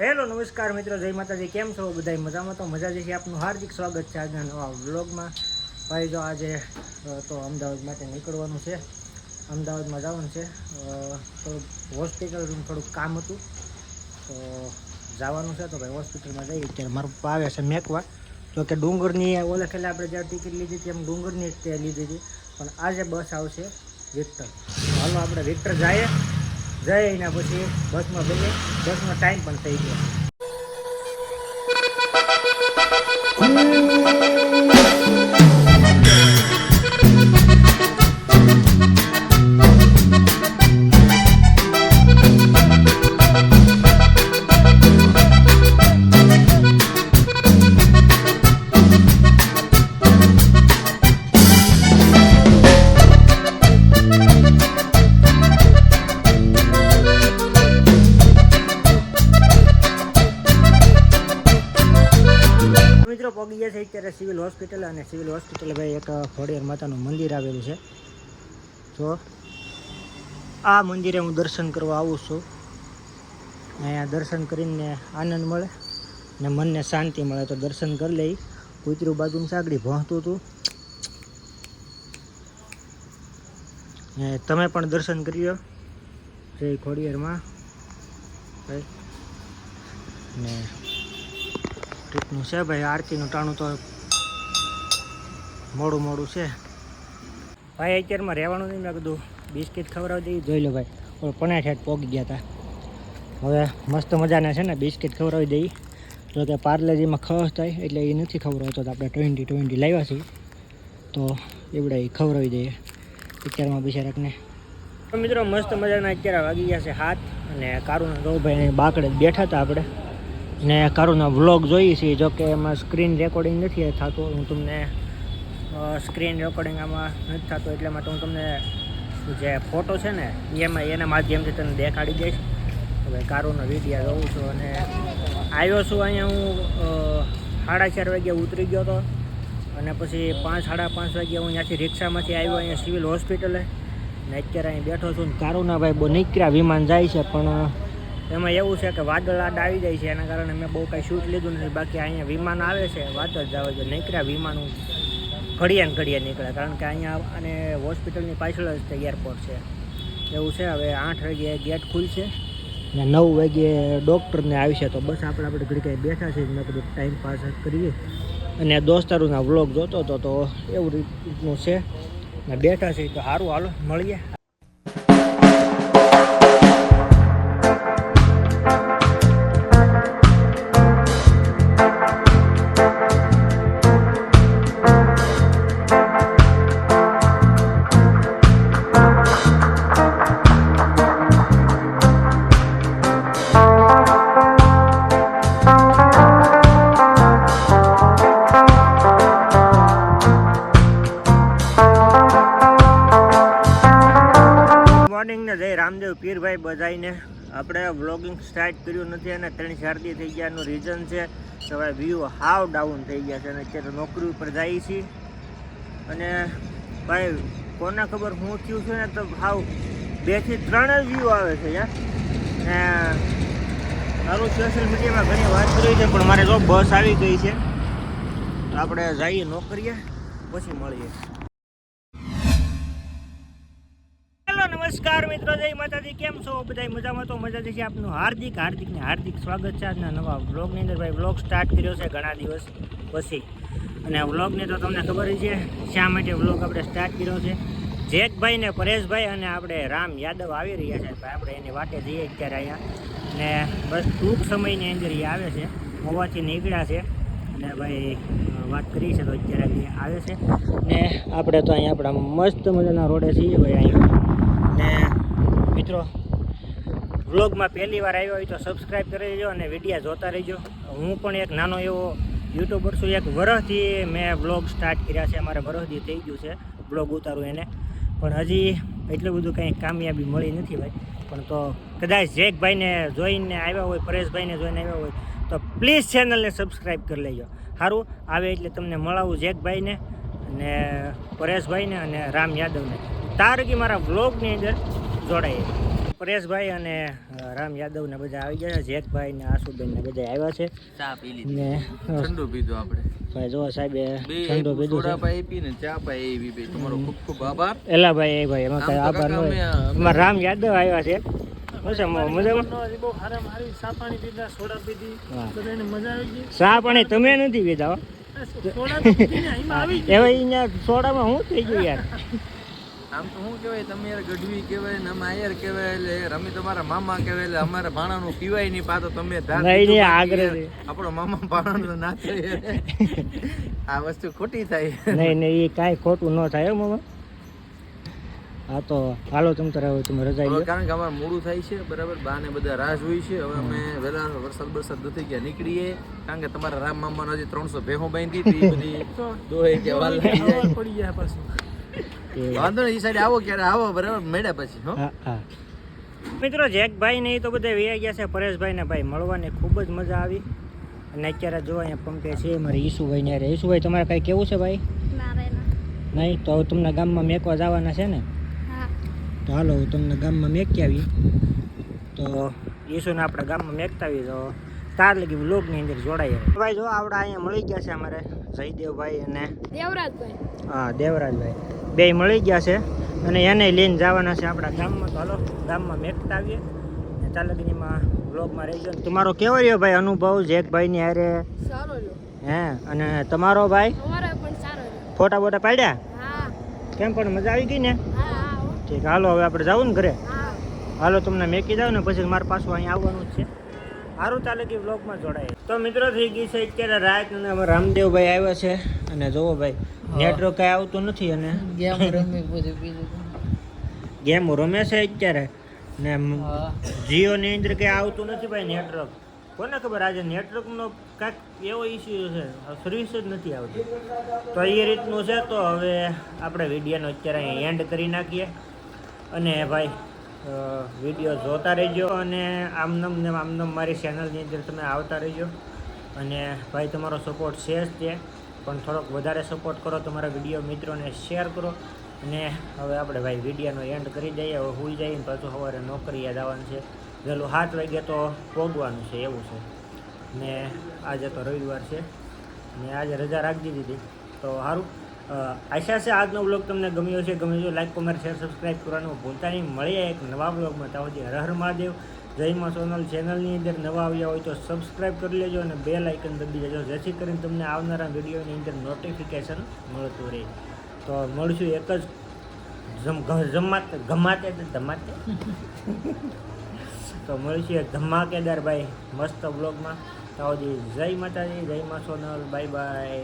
Hello, નમસ્કાર મિત્રો, જય માતાજી. કેમ છો બધા? મજામાં તો મજા છે. આપનું હાર્દિક સ્વાગત છે આજના નવા વ્લોગમાં. ભાઈ, જો આજે તો અમદાવાદ માટે નીકળવાનું છે. અમદાવાદમાં જવાનું છે. થોડુંક હોસ્પિટલનું થોડુંક કામ હતું. તો જવાનું છે. તો ભાઈ, હોસ્પિટલમાં જઈએ. ત્યારે મારું પપ્પા આવે છે મેકવા. તો કે ડુંગરની, ઓલે ખેલે આપણે જ્યાં ટિકિટ લીધી હતી, એમ ડુંગરની જ તે લીધી હતી. પણ આજે બસ આવશે વિક્ટર હાલો, આપણે વિક્ટર જઈએ. જઈએ એના પછી બસમાં બેસીએ બસનો ટાઈમ પણ થઈ ગયો. મિત્રો, પગી ગયા છે અત્યારે સિવિલ હોસ્પિટલ અને સિવિલ હોસ્પિટલ ભાઈ એક ખોડિયાર માતાનું મંદિર આવેલું છે. તો આ મંદિરે હું દર્શન કરવા આવું છું. અહીંયા દર્શન કરીને આનંદ મળે ને મનને શાંતિ મળે. તો દર્શન કરી લઈ, કૂતરું બાજુમાં સાગડી ભોંતું હતું. તમે પણ દર્શન કરી લો. જય ખોડિયારમાં. ને રીતનું છે ભાઈ, આરતીનું ટાણું તો મોડું મોડું છે. ભાઈ, અત્યારમાં રહેવાનું નહીં, મેં કીધું બિસ્કિટ ખવડાવી દઈ જોઈ લો ભાઈ, ઓલો પનાઠ હેઠ પોગી ગયા હતા હવે મસ્ત મજાના છે ને, બિસ્કિટ ખવડાવી દઈ જો કે પાર્લેજીમાં ખસ થાય, એટલે એ નથી ખવડાવતો આપણે ટ્વેન્ટી ટ્વેન્ટી લાવ્યા છીએ. તો એવડા એ ખવડાવી દઈએ. અત્યારમાં બિચારાકને. મિત્રો, મસ્ત મજાના અત્યારે વાગી ગયા છે હાથ, અને કારુના ગૌભાઈ બાકડે બેઠા હતા આપણે. ને કારુના વ્લોગ જોઈએ છીએ જો કે એમાં સ્ક્રીન રેકોર્ડિંગ નથી થતું. હું તમને સ્ક્રીન રેકોર્ડિંગ આમાં નથી થતું, એટલા માટે હું તમને જે ફોટો છે ને, એમાં, એના માધ્યમથી તમને દેખાડી દઈશ. હવે કારુનો વીડિયો જોઉં છું અને આવ્યો છું અહીંયા હું સાડા ચાર વાગ્યા ઉતરી ગયો હતો અને પછી પાંચ, સાડા પાંચ વાગ્યા હું ત્યાંથી રિક્ષામાંથી આવ્યો અહીંયા સિવિલ હોસ્પિટલે ને અત્યારે અહીં બેઠો છું ને કારુના ભાઈ બહુ નીકળ્યા, વિમાન જાય છે, પણ એમાં એવું છે કે વાદળ આડ આવી જાય છે, એના કારણે મેં બહુ કાંઈ શૂટ લીધું નથી. બાકી અહીંયા વિમાન આવે છે, વાદળ જ આવે છે, નીકળ્યા વિમાન ઘડિયા ને ઘડિયા નીકળે. કારણ કે અહીંયા અને હોસ્પિટલની પાછળ જ એરપોર્ટ છે. એવું છે, હવે આઠ વાગે ગેટ ખુલશે. ને નવ વાગે ડૉક્ટરને આવશે તો બસ આપણે આપણે ઘડી કાંઈ બેઠા છીએ મેં કીધું ટાઈમ પાસ કરીએ. અને દોસ્તારોના વ્લોગ જોતો હતો, તો એવું રીતનું છે. ને બેઠા છીએ તો સારું, હાલો, મળીએ. રામદેવ પીરભાઈ બધાઈને આપણે વ્લોગિંગ સ્ટાર્ટ કર્યું નથી અને ત્રણ ચારદી થઈ ગયાનું રીઝન છે તો ભાઈ વ્યૂ હાવ ડાઉન થઈ ગયા છે અને અત્યારે નોકરી ઉપર જઈએ છીએ. અને ભાઈ, કોને ખબર હું થયું છે ને તો હાવ બેથી ત્રણ જ વ્યૂ આવે છે યાર. ને મારું સોશિયલ મીડિયામાં ઘણી વાત કરી છે, પણ મારે જો બસ આવી ગઈ છે. આપણે જઈએ નોકરીએ, પછી મળીએ. નમસ્કાર મિત્રો, જય માતાજી. કેમ છો? બધા મજામાં? તો મજા છે આપનું હાર્દિક હાર્દિક ને હાર્દિક સ્વાગત છે. આજના નવા વ્લોગની અંદર ભાઈ વ્લોગ સ્ટાર્ટ કર્યો છે ઘણા દિવસ પછી. અને વ્લોગને તો તમને ખબર છે, શા માટે વ્લોગ આપણે સ્ટાર્ટ કર્યો છે? જેકભાઈ ને પરેશભાઈ અને આપણે રામ યાદવ આવી રહ્યા છે. આપણે એની વાટે જઈએ અત્યારે અહીંયા. ને બસ ટૂંક સમયની અંદર એ આવે છે. હોવાથી નીકળ્યા છે. અને ભાઈ વાત કરી છે તો અત્યારે આવે છે. ને આપણે તો અહીંયા આપણા મસ્ત મજાના રોડે છીએ. ભાઈ, અહીંયા ને મિત્રો વ્લોગમાં પહેલી વાર આવ્યો હોય તો સબસ્ક્રાઈબ કરી દેજો અને વિડીયા જોતા રહેજો. હું પણ એક નાનો એવો યુટ્યુબર છું. એક વરસથી મેં વ્લોગ સ્ટાર્ટ કર્યા છે. મારે વરસથી થઈ ગયું છે વ્લોગ ઉતારું એને. પણ હજી એટલું બધું કંઈ કામયાબી મળી નથી ભાઈ. પણ તો કદાચ જેકભાઈને જોઈને આવ્યા હોય, પરેશભાઈને જોઈને આવ્યા હોય, તો પ્લીઝ ચેનલને સબસ્ક્રાઈબ કરી લેજો. સારું? આવે એટલે તમને મળાવું જેકભાઈને અને પરેશભાઈને અને રામ યાદવને. તારકી મારા બ્લોગની અંદર જોડાઈએ. પરેશભાઈ અને રામ યાદવ ને બધા આવી ગયા છે. જેતભાઈ ને આશુબેન ને બધા આવ્યા છે. ચા પી લીધી. ને ઠંડુ પીધું આપણે. ભાઈ જો સાહેબ ઠંડો પીધું સોડા ભાઈ પી ને ચા પાઈ એવી ભાઈ. તમારો ખૂબ ખૂબ આભાર. એલા ભાઈ એ ભાઈ એમાં કઈ આભાર નો રામ યાદવ આવ્યા છે. ચા પાણી તમે નથી પીધા અહીંયા સોડામાં હું થઈ ગયું યાર? આમ તો શું કહેવાય તમે યાર ગઢવી કહેવાય ને અમે આયર કહેવાય એટલે રમી તમારા મામા કહેવાય એટલે અમારા ભાણાનું પીવાય નહીં પાતો તમે ધાર નહીં, નહીં, આગળ આપણો મામા ભાણાનું ના થાય આ વસ્તુ ખોટી થાય. નહીં નહીં એ કાંઈ ખોટું ન થાય મામા. હા તો હાલો તમ તારે હવે તમે રજા કારણ કે અમારે મોડું થાય છે બરાબર? બા ને બધા રાહ જોઈ છે. હવે અમે વહેલા વરસાદ બરસાદ નથી ગયા નીકળીએ. કારણ કે તમારા રામ મામા હજી ત્રણસો ભેહો બાંધી હતી એ બધી દોહે કે વાલ પડી ગયા એ વાંધો નહીં એ સાઈડ આવો ક્યારે આવો બરાબર મળ્યા પછી હો. હા મિત્રો જેકભાઈ ને એ તો બધા વ્યા ગયા છે પરેશભાઈ ને ભાઈ મળવાની ખૂબ જ મજા આવી. અને અત્યારે જો અહીંયા પંપે છે મારે ઈસુભાઈ ને ઈશુભાઈ ઈસુભાઈ તમારે કાંઈ કેવું છે ભાઈ? નહીં તો હવે તમને ગામમાં મેકવા જવાના છે ને? તો હાલો હું તમને ગામમાં મેકી આવી તો ઈશુને આપણે ગામમાં મેકતા આવી તો તાર લગી વ્લોગની અંદર જોડાઈએ. ભાઈ જો આપણે અહીંયા મળી ગયા છે અમારે. જયદેવભાઈ અને દેવરાજભાઈ. હા દેવરાજભાઈ. બે મળી ગયા છે અને એને લઈને જવાના છે આપણા ગામમાં. તો હાલો ગામમાં મેકતા આવીએ ને ચાલકનીમાં બ્લોગમાં રહી ગયો. તમારો કેવો રહ્યો ભાઈ અનુભવ જેકભાઈની હારે? સારો હે અને તમારો ભાઈ? ફોટા બોટા પાડ્યા? કેમ પણ મજા આવી ગઈ ને? ઠીક હાલો હવે આપણે જવું ને ઘરે? હાલો તમને મેકી જાવ ને પછી મારે પાછું અહીંયા આવવાનું જ છે. સારું ચાલે કે વ્લોગમાં જોડાય? તો મિત્રો થઈ ગઈ છે અત્યારે રાત અને અમે રામદેવભાઈ આવ્યા છે. અને જોવો ભાઈ નેટવર્ક કાંઈ આવતું નથી અને ગેમ રમી બધું બીજું ગેમ રમે છે અત્યારે. ને જીઓની અંદર કંઈ આવતું નથી ભાઈ નેટવર્ક કોને ખબર આજે નેટવર્કનો કાંઈક એવો ઇસ્યુ છે? સર્વિસ જ નથી આવતી. તો એ રીતનું છે તો હવે આપણે વિડીયોનો અત્યારે અહીં એન્ડ કરી નાખીએ. અને ભાઈ વીડિયો જોતા રહેજો અને આમનમ ને આમનમ મારી ચેનલની અંદર તમે આવતા રહેજો. અને ભાઈ, તમારો સપોર્ટ છે જ તે. પણ થોડોક વધારે સપોર્ટ કરો, તમારા વીડિયો મિત્રોને શેર કરો. અને હવે આપણે ભાઈ, વિડીયોનો એન્ડ કરી દઈએ. હવે હોઈ જઈએ પાછું સવારે નોકરી યાદ આવવાનું છે. વહેલું સાત વાગ્યા તો પોગવાનું છે, એવું છે. ને આજે તો રવિવાર છે. ને આજે રજા રાખી દીધી તો સારું આશા છે આજનો બ્લોગ તમને ગમ્યો છે ગમ્યો છે લાઈક કોમેન્ટ શેર સબસ્ક્રાઈબ કરવાનું ભૂલતા નહીં. મળીએ એક નવા બ્લોગમાં ત્યાં સુધી હર મહાદેવ. જયમાં સોનલ ચેનલની અંદર નવા આવ્યા હોય તો સબસ્ક્રાઈબ કરી લેજો અને બે લાઇકન દબી દેજો. જેથી કરીને તમને આવનારા વિડીયોની અંદર નોટિફિકેશન મળતું રહે. તો મળશું એક જ જમાતે, ગમાતે ધમાતે? તો મળશું ધમાકેદાર ભાઈ. મસ્ત બ્લોગમાં તો સુધી જય માતાજી, જય માં સોનલ. Bye bye